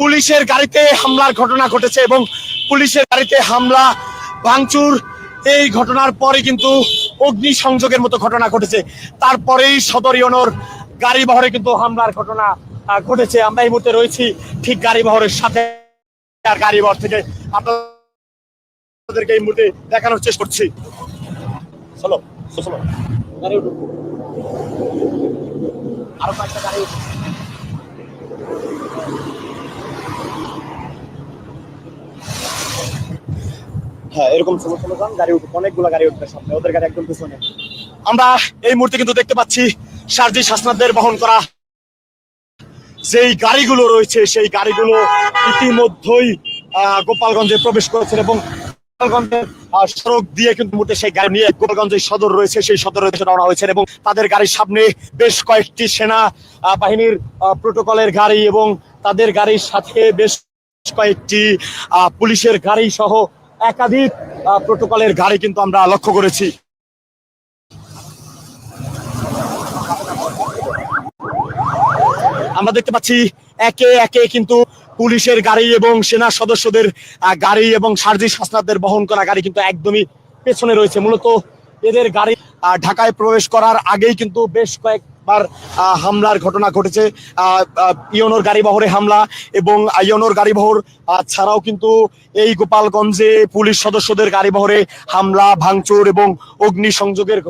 পুলিশের গাড়িতে হামলার ঘটনা ঘটেছে এবং পুলিশের গাড়িতে হামলা, ভাঙচুর, এই ঘটনার পরে কিন্তু অগ্নি সংযোগের মতো ঘটনা ঘটেছে। তারপরেই সদর ইউনোর গাড়ি বহরে কিন্তু হামলার ঘটনা ঘটেছে। আমরা এই মুহূর্তে রয়েছি ঠিক গাড়ি বহরের সাথে। আর গাড়ি বহর থেকে আপনাদেরকে এই মুহূর্তে দেখানোর চেষ্টা করছি। চলো চলো আরও কয়েকটা গাড়ি হ্যাঁ এরকম ছোট ছোট যান গাড়ি উঠবে অনেকগুলো গাড়ি উঠবে সামনে, ওদের গাড়ি একদম পিছনে। আমরা এই মুহূর্তে কিন্তু দেখতে পাচ্ছি সারজি শাসনাদের বহন করা যেই গাড়িগুলো রয়েছে, সেই গাড়িগুলো ইতিমধ্যেই গোপালগঞ্জে প্রবেশ করেছে এবং গোপালগঞ্জের সড়ক দিয়ে কিন্তু মুহূর্তে সেই গাড়ি নিয়ে গোপালগঞ্জে সদর রয়েছে, সেই সদর রওনা হয়েছে এবং তাদের গাড়ির সামনে বেশ কয়েকটি সেনা বাহিনীর প্রোটোকলের গাড়ি এবং তাদের গাড়ির সাথে বেশ কয়েকটি পুলিশের গাড়ি সহ একাধিক প্রোটোকলের গাড়ি কিন্তু আমরা লক্ষ্য করেছি। আমরা দেখতে পাচ্ছি একে একে কিন্তু পুলিশের গাড়ি এবং সেনা সদস্যদের গাড়ি এবং সার্জি শাসনাদের বহন করা গাড়ি কিন্তু একদমই পেছনে রয়েছে। মূলত এদের গাড়ি ঢাকায় প্রবেশ করার আগেই কিন্তু বেশ কয়েকবার আহ, হামলার ঘটনা ঘটেছে। ইয়নোর গাড়ি বহরে হামলা এবং ইয়নোর গাড়ি বহর ছাড়াও কিন্তু এই গোপালগঞ্জে পুলিশ সদস্যদের গাড়ি বহরে হামলা ভাঙচুর এবং অগ্নি সংযোগের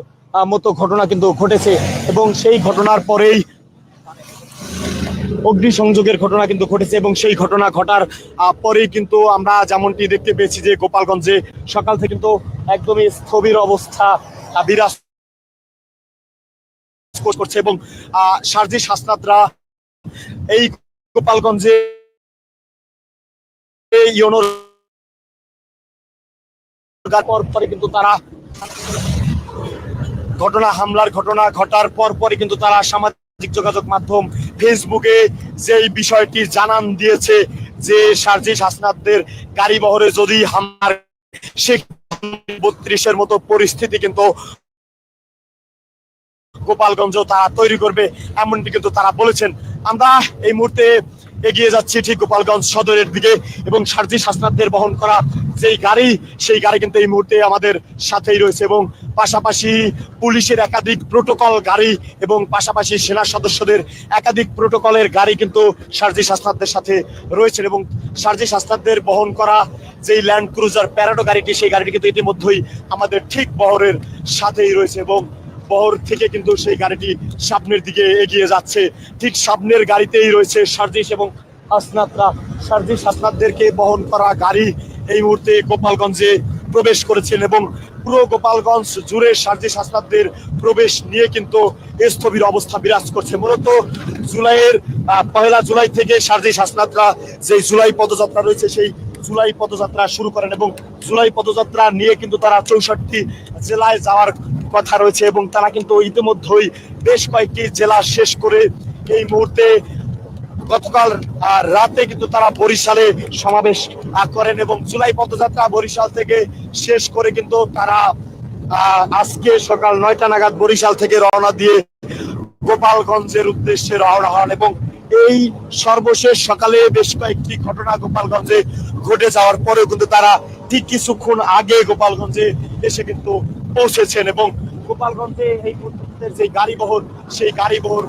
মতো ঘটনা কিন্তু ঘটেছে এবং সেই ঘটনার পরেই অগ্নি সংযোগের ঘটনা কিন্তু ঘটেছে এবং সেই ঘটনা ঘটার পরেই কিন্তু আমরা যেমনটি দেখতে পেয়েছি যে গোপালগঞ্জে সকাল থেকে কিন্তু একদমই স্থবির অবস্থা বিরাজ করছে এবং সার্জি শাসনাতরা এই গোপালগঞ্জে এই পর কিন্তু তারা ঘটনা, হামলার ঘটনা ঘটার পর পরে কিন্তু তারা সামাজিক যোগাযোগ মাধ্যম ফেসবুকে যেই বিষয়টি জানান দিয়েছে যে সার্জিস হাসনাদদের গাড়ি বহরে যদি হামলার সে বত্রিশের মতো পরিস্থিতি কিন্তু গোপালগঞ্জ তারা তৈরি করবে, এমনটি কিন্তু তারা বলেছেন। আমরা এই মুহূর্তে এগিয়ে যাচ্ছি ঠিক গোপালগঞ্জ সদরের দিকে এবং সার্জি শাসনাদের বহন করা যেই গাড়ি, সেই গাড়ি কিন্তু এই মুহূর্তে আমাদের সাথেই রয়েছে এবং পাশাপাশি পুলিশের একাধিক প্রোটোকল গাড়ি এবং পাশাপাশি সেনা সদস্যদের একাধিক প্রোটোকলের গাড়ি কিন্তু সার্জি শাসনাদের সাথে রয়েছে এবং সার্জি শাসনাদের বহন করা যেই ল্যান্ড ক্রুজার প্যারাডো গাড়িটি, সেই গাড়িটি কিন্তু ইতিমধ্যেই আমাদের ঠিক বহরের সাথেই রয়েছে এবং বহর থেকে কিন্তু সেই গাড়িটি সামনের দিকে এগিয়ে যাচ্ছে। ঠিক সামনের গাড়িতেই রয়েছে সার্জিস এবং হাসনাতরা। সার্জিস, হাসনাতদেরকে বহন করা গাড়ি এই মুহূর্তে গোপালগঞ্জে প্রবেশ করেছেন এবং পুরো গোপালগঞ্জ জুড়ে সার্জিস, হাসনাতদের প্রবেশ নিয়ে কিন্তু স্থবির অবস্থা বিরাজ করছে। মূলত জুলাইয়ের পহেলা জুলাই থেকে সার্জিস, হাসনাতরা যে জুলাই পদযাত্রা রয়েছে, সেই জুলাই পদযাত্রা শুরু করেন এবং জুলাই পদযাত্রা নিয়ে কিন্তু তারা চৌষট্টি জেলায় যাওয়ার কথা রয়েছে এবং তারা কিন্তু ইতিমধ্যেই বেশ কয়েকটি জেলা শেষ করে এই মুহূর্তে গতকাল রাতে কিন্তু তারা বরিশালে সমাবেশ করেন এবং জুলাই পদযাত্রা বরিশাল থেকে শেষ করে কিন্তু তারা আজকে সকাল নয়টা নাগাদ বরিশাল থেকে রওনা দিয়ে গোপালগঞ্জের উদ্দেশ্যে রওনা হন এবং এই সর্বশেষ সকালে বেশ কয়েকটি ঘটনা গোপালগঞ্জে ঘটে যাওয়ার পরেও কিন্তু তারা ঠিক কিছুক্ষণ আগে গোপালগঞ্জে এসে কিন্তু পৌঁছেছেন এবং গোপালগঞ্জে এই মুহূর্তের যে গাড়ি বহর সেই গাড়ি বহর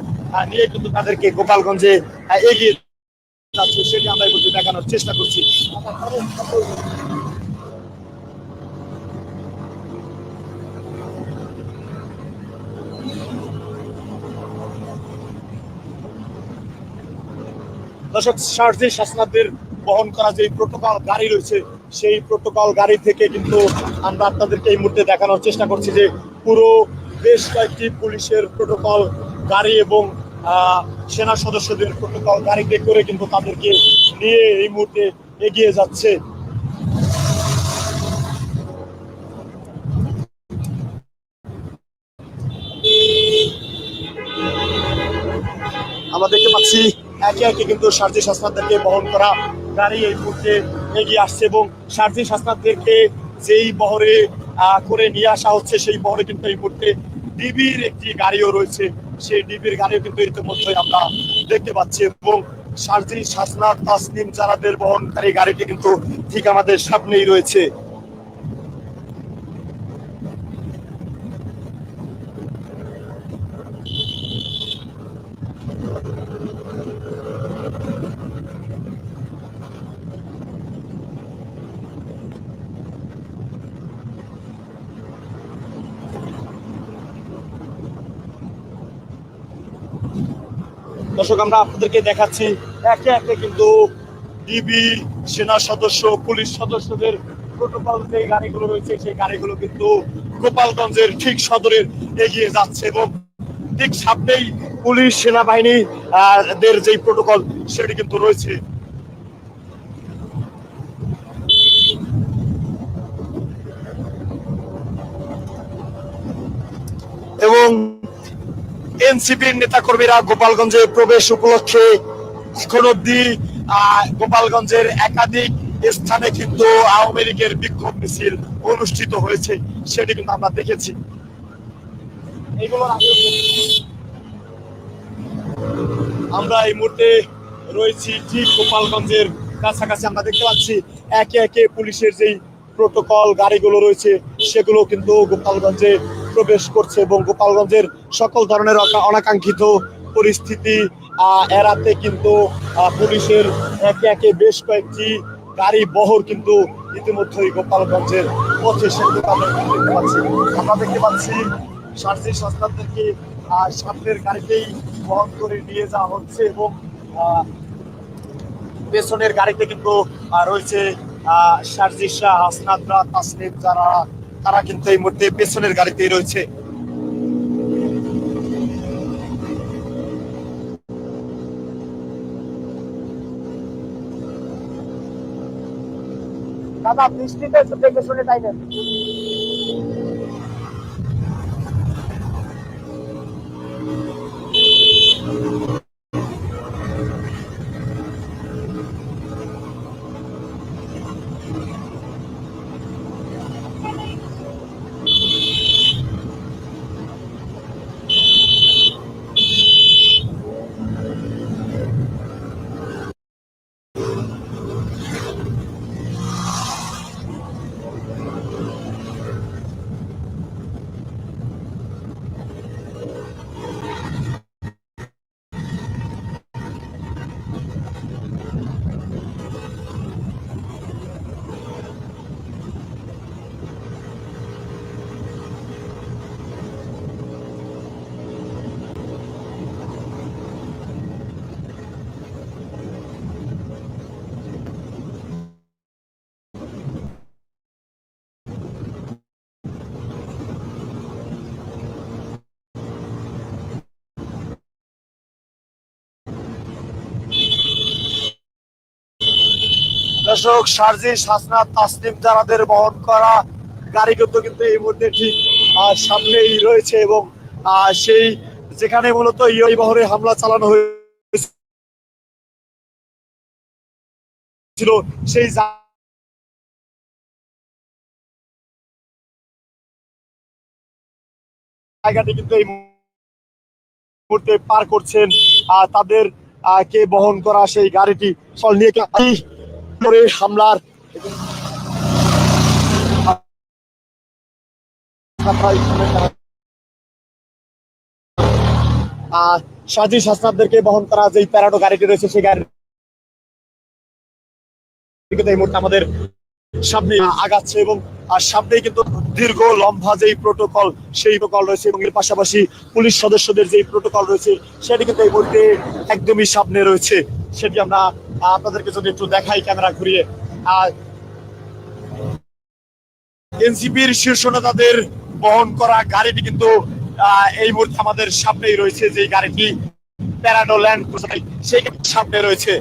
নিয়ে কিন্তু তাদেরকে গোপালগঞ্জে এগিয়ে যাচ্ছে সেটি আমরা এই দেখানোর চেষ্টা করছি। দর্শক সার্জি শাসনাদের বহন করা যে প্রোটোকল গাড়ি রয়েছে সেই প্রোটোকল গাড়ি থেকে কিন্তু আমরা আপনাদেরকে এই মুহূর্তে দেখানোর চেষ্টা করছি যে পুরো বেশ কয়েকটি পুলিশের প্রোটোকল গাড়ি এবং সেনা সদস্যদের প্রোটোকল গাড়িতে করে কিন্তু তাদেরকে নিয়ে এই মুহূর্তে এগিয়ে যাচ্ছে। আমরা দেখতে পাচ্ছি, একে একে কিন্তু সার্জি শাসনাদেরকে বহন করা গাড়ি এই মুহূর্তে এগিয়ে আসছে এবং সার্জি শাসনাদেরকে যেই বহরে করে নিয়ে আসা হচ্ছে, সেই বহরে কিন্তু এই মুহূর্তে ডিবির একটি গাড়িও রয়েছে। সেই ডিবির গাড়িও কিন্তু ইতিমধ্যে আমরা দেখতে পাচ্ছি এবং সার্জি শাসনাথ তাসনিম জারাদের বহনকারী গাড়িটি কিন্তু ঠিক আমাদের সামনেই রয়েছে। দর্শক, আমরা আপনাদেরকে দেখাচ্ছি, একে একে কিন্তু ডিবি সেনা সদস্য, পুলিশ সদস্যদের প্রোটোকল যে গাড়িগুলো রয়েছে, সেই গাড়িগুলো কিন্তু গোপালগঞ্জের ঠিক সদরের এগিয়ে যাচ্ছে এবং ঠিক সামনেই পুলিশ, সেনাবাহিনী দের যেই প্রোটোকল সেটি কিন্তু রয়েছে। এবং এনসিপির নেতাকর্মীরা গোপালগঞ্জে প্রবেশ উপলক্ষে এখন অব্দি গোপালগঞ্জের একাধিক স্থানে কিন্তু আওয়ামী লীগের বিক্ষোভ মিছিল অনুষ্ঠিত হয়েছে, সেটি কিন্তু আমরা দেখেছি। আমরা এই মুহূর্তে রয়েছি ঠিক গোপালগঞ্জের কাছাকাছি, আমরা দেখতে পাচ্ছি একে একে পুলিশের যেই প্রোটোকল, গাড়িগুলো রয়েছে, সেগুলো কিন্তু গোপালগঞ্জে প্রবেশ করছে এবং গোপালগঞ্জের সকল ধরনের অনাকাঙ্ক্ষিত পরিস্থিতি এড়াতে কিন্তু পুলিশের একে একে বেশ কয়েকটি গাড়ি বহর কিন্তু ইতিমধ্যেই গোপালগঞ্জের পথে সেগুলো আমরা দেখতে পাচ্ছি। আমরা দেখতে পাচ্ছি সার্জি সস্তাদেরকে আহ, সামনের গাড়িতেই বহন করে নিয়ে যাওয়া হচ্ছে এবং পেছনের গাড়িতে কিন্তু রয়েছে আহ, সার্জি শাহ হাসনাদরা তাসনিম যারা তারা কিন্তু এই মুহূর্তে পেছনের গাড়িতেই রয়েছে। দাদা বৃষ্টিতে একটু দেখে তাই টাইমেন দর্শক সার্জি শাসনাথ তাসনিম যারাদের বহন করা গাড়ি কিন্তু কিন্তু এই মুহূর্তে ঠিক সামনেই রয়েছে এবং সেই যেখানে মূলত ইয় বহরে হামলা চালানো হয়েছিল, সেই জায়গাটি কিন্তু এই মুহূর্তে পার করছেন তাদের কে বহন করা সেই গাড়িটি। ফল নিয়ে করে হামলার আহ, সাজি শাসনাবদেরকে বহন করা যে প্যারাডো গাড়িটি রয়েছে সেই গাড়ি এই মুহূর্তে আমাদের সামনে আগাচ্ছে এবং আর সামনে কিন্তু দীর্ঘ লম্বা যেই প্রোটোকল সেই প্রোটোকল রয়েছে এবং এর পাশাপাশি পুলিশ সদস্যদের যেই প্রোটোকল রয়েছে সেটি কিন্তু এই মুহূর্তে একদমই সামনে রয়েছে। সেটি আমরা আপনাদেরকে যদি একটু দেখাই ক্যামেরা ঘুরিয়ে। এনসিপির শীর্ষ নেতাদের বহন করা গাড়িটি কিন্তু এই মুহূর্তে আমাদের সামনেই রয়েছে যে গাড়িটি প্যারাডোল্যান্ড সেই সামনে রয়েছে।